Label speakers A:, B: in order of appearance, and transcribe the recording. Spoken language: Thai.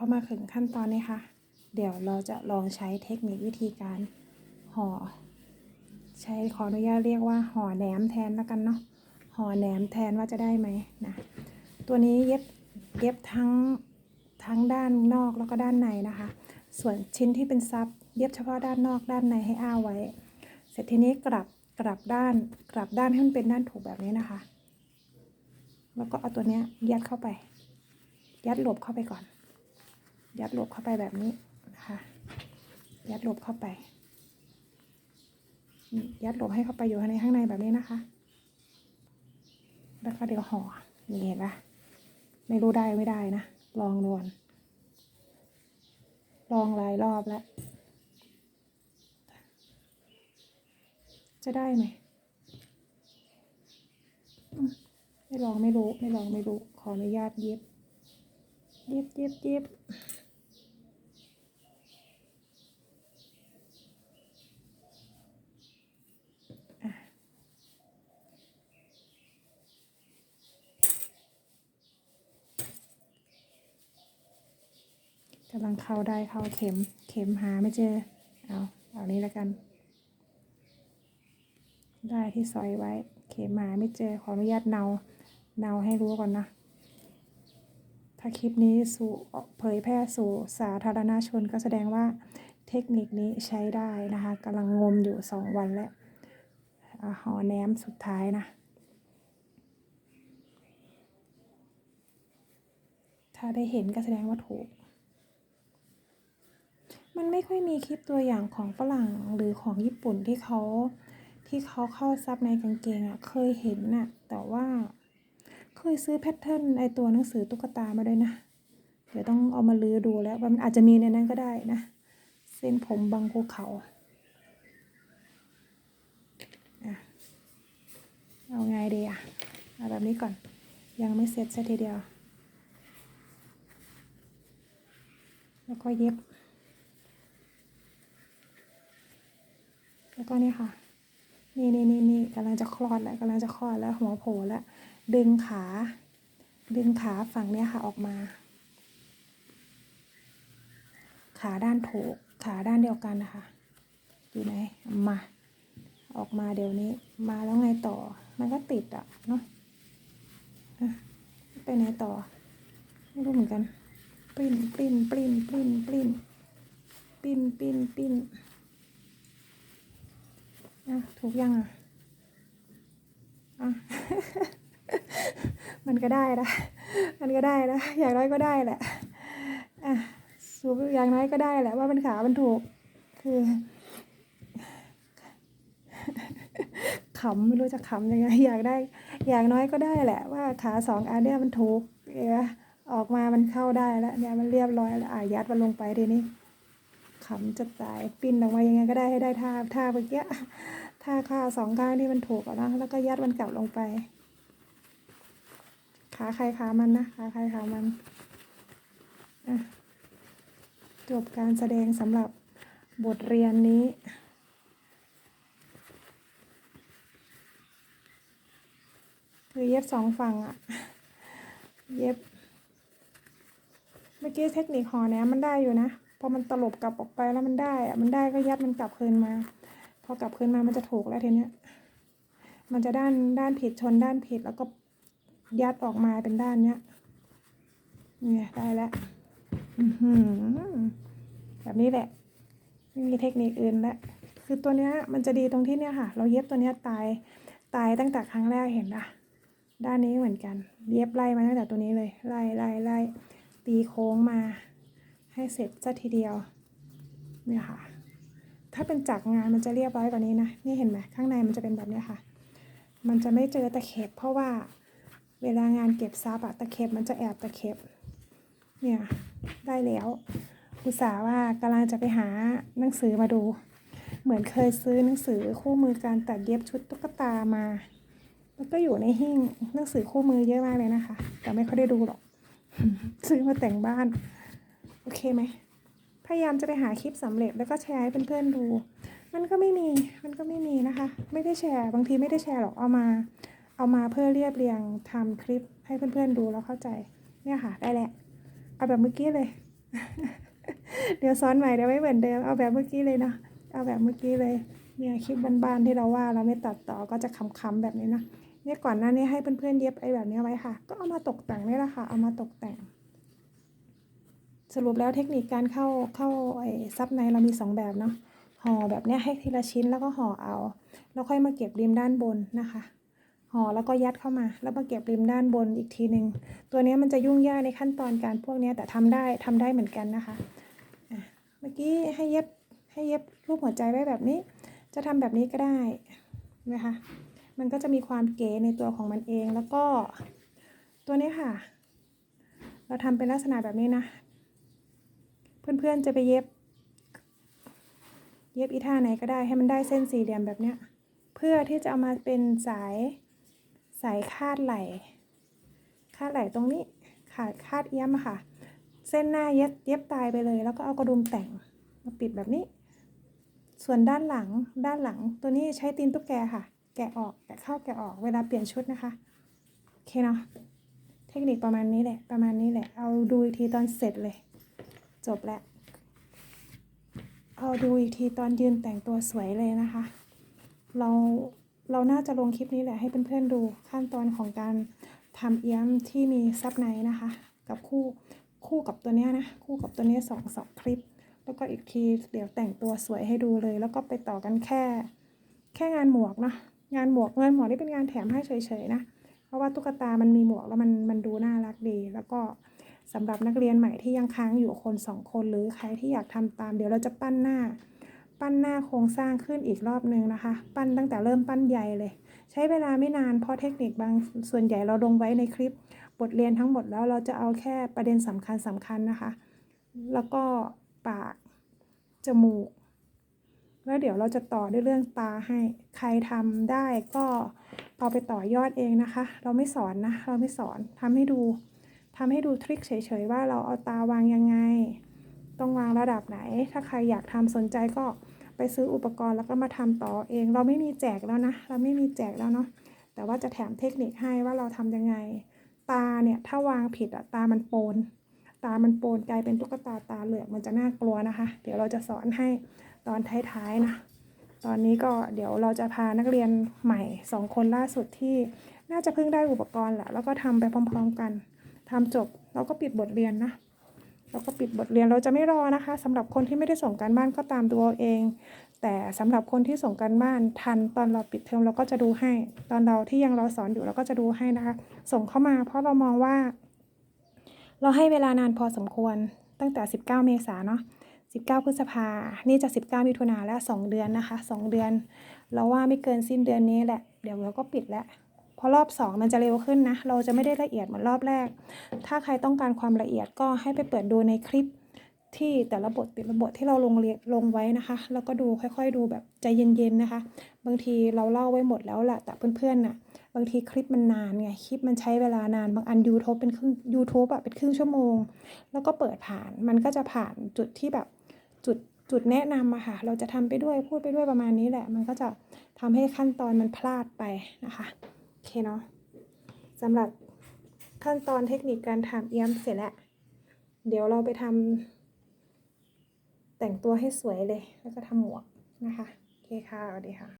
A: พอมาถึงขั้นตอนนี้ค่ะ เดี๋ยวเราจะลองใช้เทคนิควิธีการห่อ ใช้ขออนุญาตเรียกว่าห่อแหนมแทนแล้วกันเนาะห่อแหนมแทนว่าจะได้ไหมนะตัวนี้เย็บเย็บทั้งทั้งด้านนอกแล้วก็ด้านในนะคะ ส่วนชิ้นที่เป็นซับเย็บเฉพาะด้านนอกด้านในให้อ้าไว้ เสร็จทีนี้กลับกลับด้านกลับด้านให้มันเป็นด้านถูกแบบนี้นะคะ แล้วก็เอาตัวเนี้ยยัดเข้าไป ยัดหลบเข้าไปก่อน ยัดหลบเข้าไปแบบนี้นะคะ ยัดหลบเข้าไป ยัดหลบให้เข้าไปอยู่ในข้างในแบบนี้นะคะ แล้วก็เดี๋ยวห่อนี่เห็นปะไม่รู้ได้ไม่ได้นะ ลองดวนลองหลายรอบแล้ว จะได้ไหมอืมไม่ลองไม่รู้ ไม่ลองไม่รู้ ขออนุญาตเย็บ เย็บเย็บเย็บอะกำลังเข้าได้เข้าเข็ม เข็มหาไม่เจอ เอาเอานี้แล้วกัน ได้ที่ซอยไว้ เข็มหาไม่เจอ ขออนุญาตเนา เนาให้รู้ก่อนนะ ถ้าคลิปนี้สู่เผยแพร่สู่สาธารณชนก็แสดงว่าเทคนิคนี้ใช้ได้นะคะกำลังงมอยู่สองวันแล้วห่อแหนมสุดท้ายนะ ถ้าได้เห็นก็แสดงว่าถูก ค่อยมีคลิปตัวอย่างของฝรั่งหรือของญี่ปุ่นที่เขาที่เขาเข้าซับในกางเกงอะ่ะเคยเห็นน่ะแต่ว่า เคยซื้อแพทเทิร์นไอตัวหนังสือตุ๊กตามาด้วยนะ เดี๋ยวต้องเอามาลื้อดูแล้วว่ามันอาจจะมีในนั้นก็ได้นะ เส้นผมบางภูเขาเอาไงดีอะเอาแบบนี้ก่อน ยังไม่เสร็จซะทีเดียว แล้วก็เย็บ แล้วก็นี่ค่ะ นี่นี่นี่นี่กำลังจะคลอดแล้วกำลังจะคลอดแล้วหัวโผล่แล้ว ดึงขา ดึงขาฝั่งเนี้ยค่ะออกมา ขาด้านโถกขาด้านเดียวกันนะคะอยู่ไหนมา ออกมาเดี๋ยวนี้ มาแล้วไงต่อ มันก็ติดอะเนาะอะไปไหนต่อ ไม่รู้เหมือนกัน ปริ้นปริ้นปริ้นปริ้นปริ้นปริ้นปริ้นปริ้น อะถูกยังอะอะ มันก็ได้นะมันก็ได้นะอย่างน้อยก็ได้แหละอะสูอย่างน้อยก็ได้แหละว่ามันขามันถูก คือขำไม่รู้จะขำยังไงอยากได้ อย่างน้อยก็ได้แหละ ว่าขาสองอันเนี้ยมันถูกเอะออกมามันเข้าได้แล้วเนี่ยมันเรียบร้อยแล้วอะยัดมันลงไปทีนี้ ขำจะตายปิ้นออกมายังไงก็ได้ให้ได้ท่าท่าเมื่อกี้ท่าข้าสองข้างที่มันถูกอะนะแล้วก็ยัดมันกลับลงไป ขาใครขามันนะขาใครขามันอะจบการแสดงสำหรับบทเรียนนี้คือเย็บสองฝั่งอะเย็บ เมื่อกี้เทคนิคห่อแหนมมันได้อยู่นะ พอมันตลบกลับออกไปแล้วมันได้อะมันได้ก็ยัดมันกลับคืนมา พอกลับคืนมามันจะถูกแล้วทีเนี้ย มันจะด้านด้านผิดชนด้านผิดแล้วก็ยัดออกมาเป็นด้านเนี้ย เนี่ยได้แล้วอือหือแบบนี้แหละไม่มีเทคนิคอื่นล้วคือตัวเนี้ยมันจะดีตรงที่เนี่ยค่ะ เราเย็บตัวเนี้ยตายตายตั้งแต่ครั้งแรกเห็นปะด้านนี้เหมือนกัน เย็บไล่มาตั้งแต่ตัวนี้เลย ไล่ไล่ไล่ตีโค้งมา ให้เสร็จสักทีเดียวเนี่ยค่ะ ถ้าเป็นจักรงานมันจะเรียบร้อยกว่านี้นะนี่เห็นไหมข้างในมันจะเป็นแบบนี้ค่ะ มันจะไม่เจอตะเข็บเพราะว่าเวลางานเก็บซับอะตะเข็บมันจะแอบตะเข็บเนี่ยได้แล้วอุตส่าห์ว่ากำลังจะไปหาหนังสือมาดู เหมือนเคยซื้อหนังสือคู่มือการตัดเย็บชุดตุ๊กตามาแล้วก็อยู่ในหิ้งหนังสือคู่มือเยอะมากเลยนะคะ แต่ไม่ค่อยได้ดูหรอก ซื้อมาแต่งบ้าน อเคไหมพยายามจะไปหาคลิปสำเร็จแล้วก็แชร์ให้เพื่อนๆดู มันก็ไม่มี มันก็ไม่มีนะคะ ไม่ได้แชร์ บางทีไม่ได้แชร์หรอก เอามา เอามาเพื่อเรียบเรียงทำคลิปให้เพื่อนๆดูแล้วเข้าใจ เนี่ยค่ะ ได้แหละ เอาแบบเมื่อกี้เลย เดี๋ยวซ้อนใหม่เดี๋ยวไม่เหมือนเดิม เอาแบบเมื่อกี้เลยนะเอาแบบเมื่อกี้เลย เนี่ยคลิปบ้านๆที่เราว่าเราไม่ตัดต่อก็จะคำๆแบบนี้นะ เนี่ยก่อนหน้านี้ให้เพื่อนๆเย็บไอ้แบบนี้ไว้ค่ะ ก็เอามาตกแต่งนี่แหละค่ะ เอามาตกแต่ง รุปแล้วเทคนิคการเข้าเข้าไอ้ซับในเรามีสองแบบเนาะห่อแบบเนี้ยให้ทีละชิ้นแล้วก็ห่อเอา แล้วค่อยมาเก็บริมด้านบนนะคะห่อแล้วก็ยัดเข้ามา แล้วมาเก็บริมด้านบนอีกทีหนึ่งตัวนี้มันจะยุ่งยากในขั้นตอนการพวกนี้แต่ทำได้ทำได้เหมือนกันนะคะเมื่อกี้ให้เย็บให้เย็บรูปหัวใจไว้แบบนี้ จะทำแบบนี้ก็ได้นะคะมันก็จะมีความเก๋ในตัวของมันเองแล้วก็ตัวนี้ค่ะ เราทำเป็นลักษณะแบบนี้นะ เพื่อนๆจะไปเย็บ เย็บอีท่าไหนก็ได้ให้มันได้เส้นสี่เหลี่ยมแบบเนี้ยเพื่อที่จะเอามาเป็นสายสายคาดไหล่คาดไหล่ตรงนี้ขาดคาดเอี้ยมค่ะ เส้นหน้าเย็บเย็บตายไปเลย แล้วก็เอากระดุมแต่งมาปิดแบบนี้ ส่วนด้านหลังด้านหลังตัวนี้ใช้ตีนตุ๊กแกค่ะ แกะออกแกะเข้าแกะออกเวลาเปลี่ยนชุดนะคะโอเคเนาะเทคนิคประมาณนี้แหละประมาณนี้แหละเอาดูอีกทีตอนเสร็จเลย จบแล้วเอาดูอีกทีตอนยืนแต่งตัวสวยเลยนะคะ เราเราน่าจะลงคลิปนี้แหละให้เพื่อนๆดูขั้นตอนของการทำเอี้ยมที่มีซับในนะคะ กับคู่คู่กับตัวเนี้ยนะ คู่กับตัวเนี้ยสองสองคลิป แล้วก็อีกทีเดี๋ยวแต่งตัวสวยให้ดูเลย แล้วก็ไปต่อกันแค่ แค่งานหมวกเนาะงานหมวกงานหมวกนี่เป็นงานแถมให้เฉยๆนะ เพราะว่าตุ๊กตามันมีหมวกแล้วมันมันดูน่ารักดีแล้วก็ สำหรับนักเรียนใหม่ที่ยังค้างอยู่คนสองคนหรือใครที่อยากทำตาม เดี๋ยวเราจะปั้นหน้า ปั้นหน้าโครงสร้างขึ้นอีกรอบนึงนะคะ ปั้นตั้งแต่เริ่มปั้นใหญ่เลย ใช้เวลาไม่นานเพราะเทคนิคบางส่วนใหญ่เราลงไว้ในคลิป บทเรียนทั้งหมดแล้วเราจะเอาแค่ประเด็นสำคัญสำคัญนะคะ แล้วก็ปาก จมูก แล้วเดี๋ยวเราจะต่อด้วยเรื่องตาให้ ใครทำได้ก็เอาไปต่อยอดเองนะคะ เราไม่สอนนะ เราไม่สอนทำให้ดู ทำให้ดูทริคเฉยๆว่าเราเอาตาวางยังไง ต้องวางระดับไหน ถ้าใครอยากทำสนใจก็ไปซื้ออุปกรณ์แล้วก็มาทำต่อเอง เราไม่มีแจกแล้วนะ เราไม่มีแจกแล้วเนาะ แต่ว่าจะแถมเทคนิคให้ว่าเราทำยังไง ตาเนี่ยถ้าวางผิดอะตามันโปน ตามันโปนกลายเป็นตุ๊กตาตาเหลือกมันจะน่ากลัวนะคะ เดี๋ยวเราจะสอนให้ตอนท้ายๆนะ ตอนนี้ก็เดี๋ยวเราจะพานักเรียนใหม่สองคนล่าสุดที่น่าจะเพิ่งได้อุปกรณ์แหละแล้วก็ทำไปพร้อม ๆ กัน ทำจบเราก็ปิดบทเรียนนะเราก็ปิดบทเรียนเราจะไม่รอนะคะสำหรับคนที่ไม่ได้ส่งการบ้านก็ตามตัวเอง แต่สำหรับคนที่ส่งการบ้านทันตอนเราปิดเทอมเราก็จะดูให้ ตอนเราที่ยังเราสอนอยู่เราก็จะดูให้นะคะ ส่งเข้ามาเพราะเรามองว่า เราให้เวลานานพอสมควรตั้งแต่ 19 เมษาเนาะ19 พฤษภา นี่จะ 19 มิถุนาแล้ว 2 เดือนนะคะ 2 เดือน เราว่าไม่เกินสิ้นเดือนนี้แหละ เดี๋ยวเราก็ปิดแล้ว พราะรอบ2มันจะเร็วขึ้นนะ เราจะไม่ได้ละเอียดเหมือนรอบแรก ถ้าใครต้องการความละเอียดก็ให้ไปเปิดดูในคลิปที่แต่ละบทแต่ละบทที่เราลงเรียลงไว้นะคะ แล้วก็ดูค่อยๆดูแบบใจเย็นๆนะคะ บางทีเราเล่าไว้หมดแล้วแหละแต่เพื่อนๆน่ะบางทีคลิปมันนานไงคลิปมันใช้เวลานานบางอัน YouTube เป็นครึ่ง YouTube อะเป็นครึ่งชั่วโมง แล้วก็เปิดผ่านมันก็จะผ่านจุดที่แบบจุดจุดแนะนำอะค่ะ เราจะทำไปด้วยพูดไปด้วยประมาณนี้แหละ มันก็จะทำให้ขั้นตอนมันพลาดไปนะคะ เคเนาะสำหรับขั้นตอนเทคนิคการถามเอี้ยมเสร็จแล้ว เดี๋ยวเราไปทำแต่งตัวให้สวยเลย แล้วก็ทำหมวกนะคะ โอเคค่ะสวัสดีค่ะ